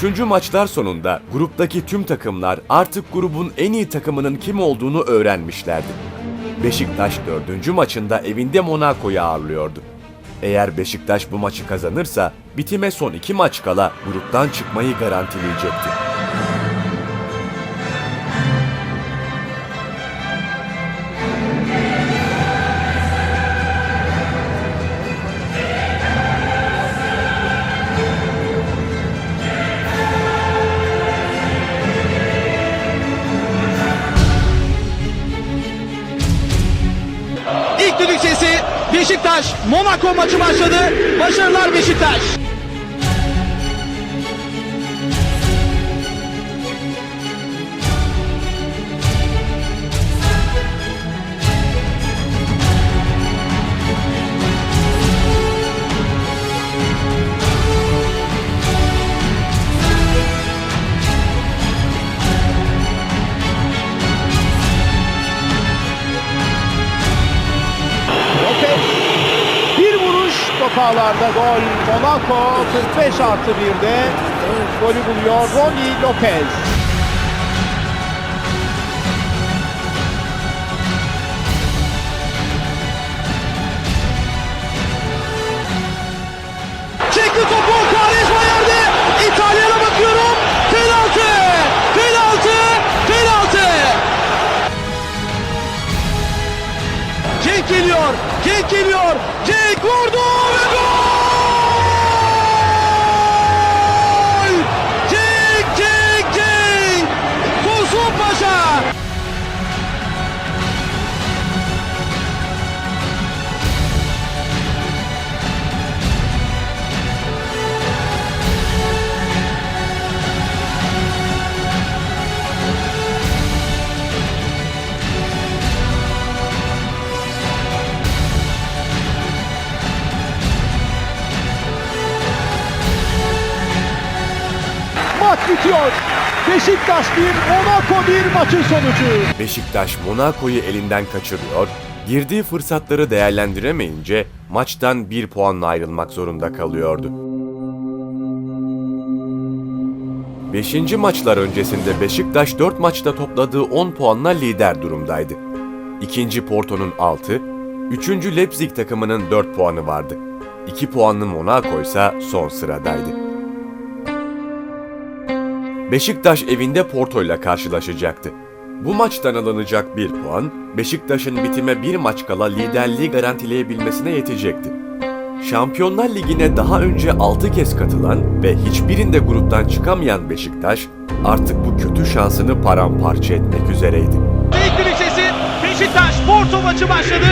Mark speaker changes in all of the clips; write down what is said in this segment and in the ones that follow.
Speaker 1: Üçüncü maçlar sonunda gruptaki tüm takımlar artık grubun en iyi takımının kim olduğunu öğrenmişlerdi. Beşiktaş dördüncü maçında evinde Monaco'yu ağırlıyordu. Eğer Beşiktaş bu maçı kazanırsa bitime son iki maç kala gruptan çıkmayı garantileyecekti.
Speaker 2: Sesi Beşiktaş Monaco maçı başladı. Başarılar Beşiktaş. Ağlarda gol. Monaco 45 artı 1'de golü buluyor Ronnie Lopez. Beşiktaş 1, Monaco 1 maçın sonucu.
Speaker 1: Beşiktaş Monaco'yu elinden kaçırıyor, girdiği fırsatları değerlendiremeyince maçtan bir puanla ayrılmak zorunda kalıyordu. Beşinci maçlar öncesinde Beşiktaş 4 maçta topladığı 10 puanla lider durumdaydı. İkinci Porto'nun 6, üçüncü Leipzig takımının 4 puanı vardı. 2 puanlı Monaco ise son sıradaydı. Beşiktaş evinde Porto ile karşılaşacaktı. Bu maçtan alınacak bir puan, Beşiktaş'ın bitime bir maç kala liderliği garantileyebilmesine yetecekti. Şampiyonlar Ligi'ne daha önce 6 kez katılan ve hiçbirinde gruptan çıkamayan Beşiktaş, artık bu kötü şansını paramparça etmek üzereydi.
Speaker 2: İlk Beşiktaş Porto maçı başladı.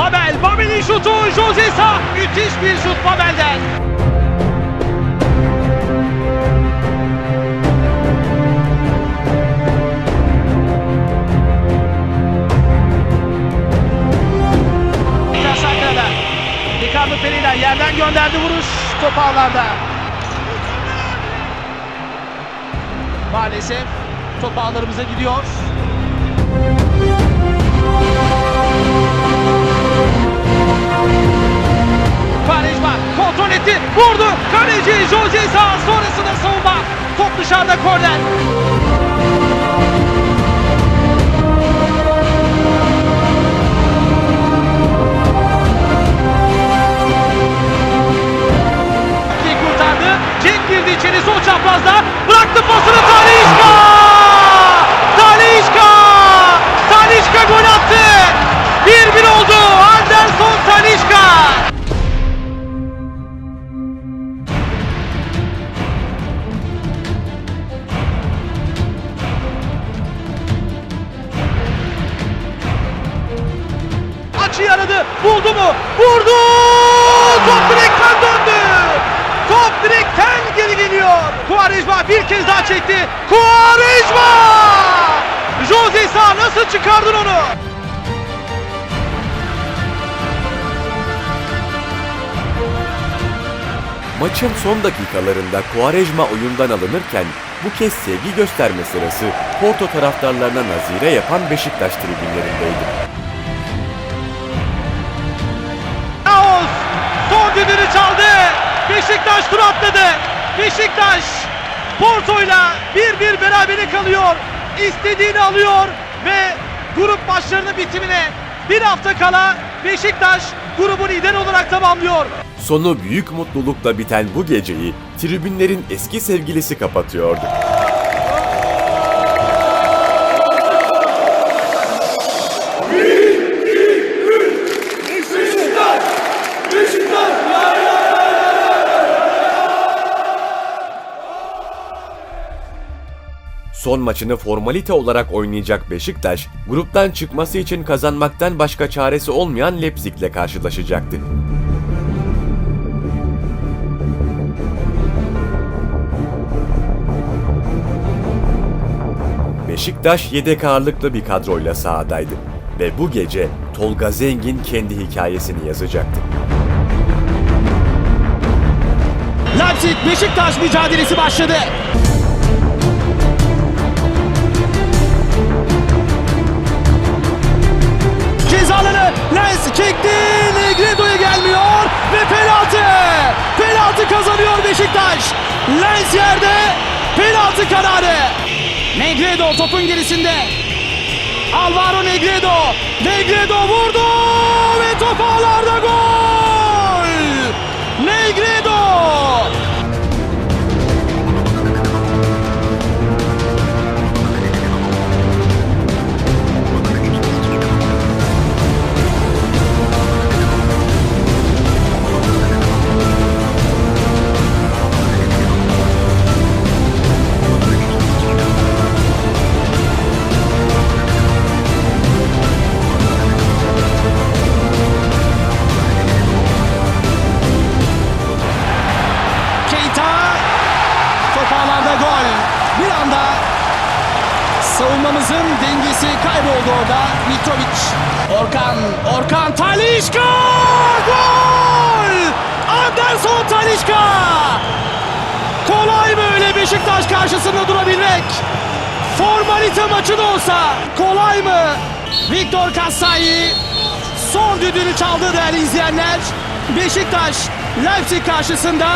Speaker 2: Babel, Babel'in şutu, Jose Sa. Müthiş bir şut Babel'den. Sakra'da. Ricardo Pereira yerden gönderdi vuruş top ağlarda. Maalesef top ağlarımıza gidiyor. Kontrol etti, vurdu. Kaleci Jose Sa sonrasında savunma. Top dışarıda korner. Girdi içeri sol çaprazda. Bıraktı pasını çekti. Quaresma! Jose Sa nasıl çıkardın onu?
Speaker 1: Maçın son dakikalarında Quaresma oyundan alınırken bu kez sevgi gösterme sırası Porto taraftarlarına nazire yapan Beşiktaş tribünlerindeydi.
Speaker 2: Son düdüğünü çaldı. Beşiktaş tur atladı. Beşiktaş Porto'yla 1-1 berabere kalıyor. İstediğini alıyor ve grup maçlarının bitimine bir hafta kala Beşiktaş grubu lider olarak tamamlıyor.
Speaker 1: Sonu büyük mutlulukla biten bu geceyi tribünlerin eski sevgilisi kapatıyordu. Son maçını formalite olarak oynayacak Beşiktaş, gruptan çıkması için kazanmaktan başka çaresi olmayan Leipzig'le karşılaşacaktı. Beşiktaş yedek ağırlıklı bir kadroyla sahadaydı ve bu gece Tolga Zengin kendi hikayesini yazacaktı.
Speaker 2: Leipzig Beşiktaş mücadelesi başladı. Cezaları Lens çekti. Negredo'ya gelmiyor ve penaltı. Penaltı kazanıyor Beşiktaş. Lens yerde penaltı kararı. Negredo topun gerisinde. Alvaro Negredo. Negredo vurdu ve top ağlarda savunmamızın dengesi kayboldu orada. Mitrovic. Orkan, Orkan Talişka! Gol! Anderson Talişka! Kolay böyle Beşiktaş karşısında durabilmek. Formalite maçı da olsa kolay mı? Victor Kassai son düdüğünü çaldı değerli izleyenler. Beşiktaş Leipzig karşısında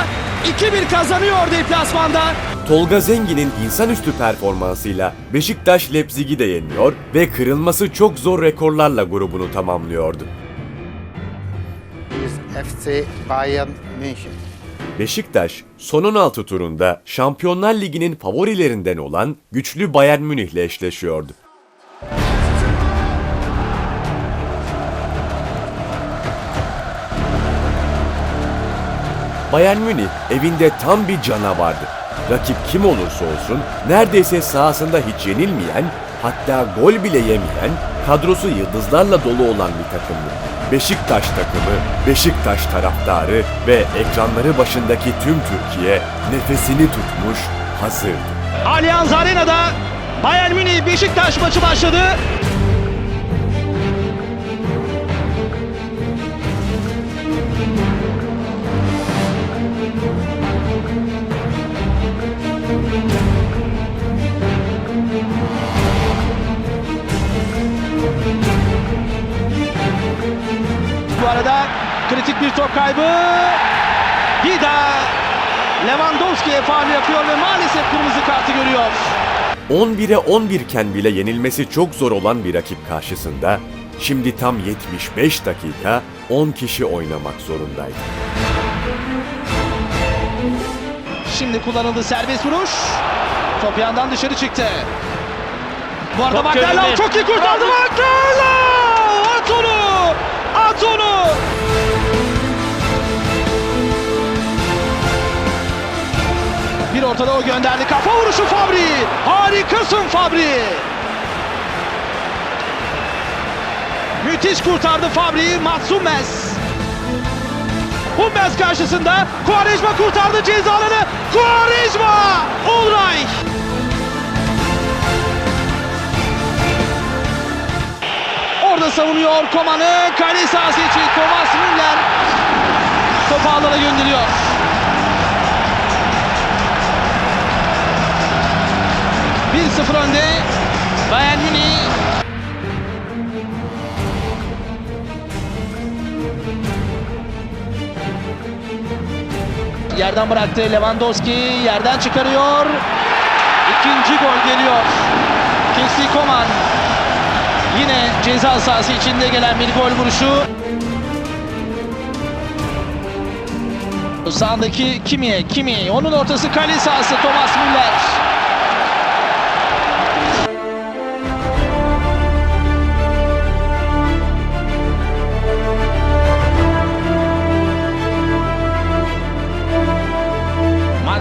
Speaker 2: 2-1 kazanıyor deplasmanda.
Speaker 1: Tolga Zengin'in insanüstü performansıyla Beşiktaş Leipzig'i de yeniyor ve kırılması çok zor rekorlarla grubunu tamamlıyordu.
Speaker 3: FC Bayern München.
Speaker 1: Beşiktaş son 16 turunda Şampiyonlar Ligi'nin favorilerinden olan güçlü Bayern Münih'le eşleşiyordu. Bayern Münih evinde tam bir canavardı. Rakip kim olursa olsun neredeyse sahasında hiç yenilmeyen, hatta gol bile yemeyen, kadrosu yıldızlarla dolu olan bir takımdı. Beşiktaş takımı, Beşiktaş taraftarı ve ekranları başındaki tüm Türkiye nefesini tutmuş hazırdı.
Speaker 2: Allianz Arena'da Bayern Münih Beşiktaş maçı başladı. Faul yapıyor ve maalesef kırmızı kartı görüyor.
Speaker 1: 11'e 11 iken bile yenilmesi çok zor olan bir rakip karşısında şimdi tam 75 dakika 10 kişi oynamak zorundaydı.
Speaker 2: Şimdi kullanıldı serbest vuruş. Top yandan dışarı çıktı. Bu arada
Speaker 4: görüldü.
Speaker 2: çok iyi kurtardı Makarlav! At onu! At onu! Bir ortada o gönderdi. Kafa vuruşu Fabri. Harikasın Fabri. Müthiş kurtardı Fabri. Matsumes. Hummels karşısında Quaresma kurtardı cezaları. Quaresma! Ulreich! Orada savunuyor Koman'ı. Kale sahası içi Thomas Müller topu ağlara gönderiyor. Bir 0 önde Bayern Münih. Yerden bıraktı Lewandowski. Yerden çıkarıyor. İkinci gol geliyor. Kingsley Coman. Yine ceza sahası içinde gelen bir gol vuruşu. Sağındaki Kimi'ye, Kimi. Onun ortası kale sahası Thomas Müller.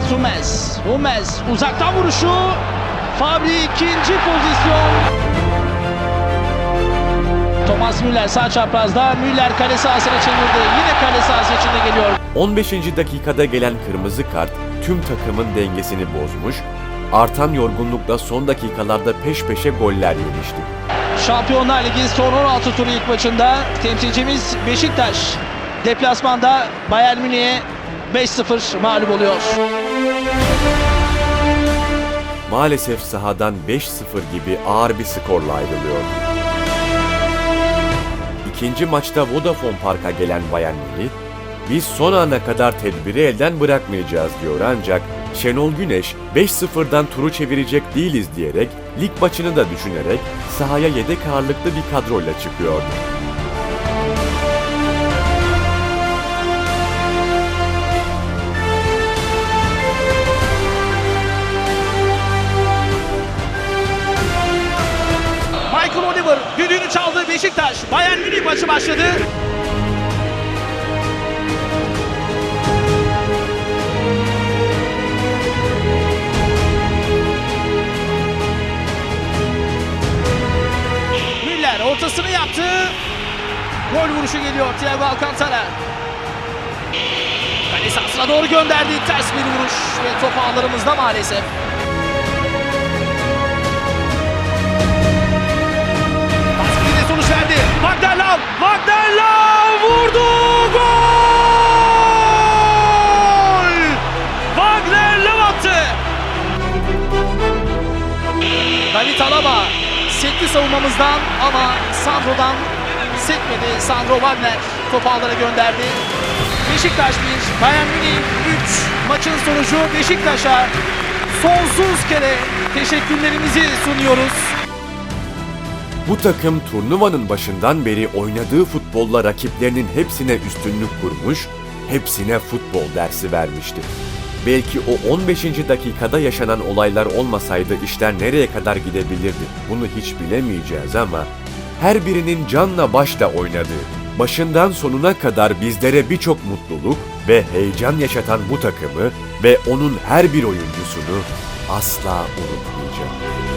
Speaker 2: Mats Hummels. Hummels uzaktan vuruşu. Fabri ikinci pozisyon. Thomas Müller sağ çaprazda. Müller kale sahasına çevirdi. Yine kale sahası içinde geliyor.
Speaker 1: 15. dakikada gelen kırmızı kart tüm takımın dengesini bozmuş, artan yorgunlukla son dakikalarda peş peşe goller yemişti.
Speaker 2: Şampiyonlar Ligi son 16 turu ilk maçında temsilcimiz Beşiktaş deplasmanda Bayern Münih'e 5-0 mağlup oluyor.
Speaker 1: Maalesef sahadan 5-0 gibi ağır bir skorla ayrılıyordu. İkinci maçta Vodafone Park'a gelen Bayern Münih, biz son ana kadar tedbiri elden bırakmayacağız diyor ancak Şenol Güneş 5-0'dan turu çevirecek değiliz diyerek lig maçını da düşünerek sahaya yedek ağırlıklı bir kadroyla çıkıyordu.
Speaker 2: Bayern Münih maçı başladı. Müller ortasını yaptı. Gol vuruşu geliyor Thiago Alcantara. Kale sahasına doğru gönderdi. Ters bir vuruş ve top ağlarımızda maalesef. Wagner Love vurdu! Gol! Wagner Love attı! David Alaba sekti savunmamızdan ama Sandro'dan sekmedi. Sandro Wagner topu ağlara gönderdi. Beşiktaş 1, Bayern Münih 3. Maçın sonucu Beşiktaş'a sonsuz kere teşekkürlerimizi sunuyoruz.
Speaker 1: Bu takım turnuvanın başından beri oynadığı futbolla rakiplerinin hepsine üstünlük kurmuş, hepsine futbol dersi vermişti. Belki o 15. dakikada yaşanan olaylar olmasaydı işler nereye kadar gidebilirdi bunu hiç bilemeyeceğiz ama her birinin canla başla oynadığı, başından sonuna kadar bizlere birçok mutluluk ve heyecan yaşatan bu takımı ve onun her bir oyuncusunu asla unutmayacağım.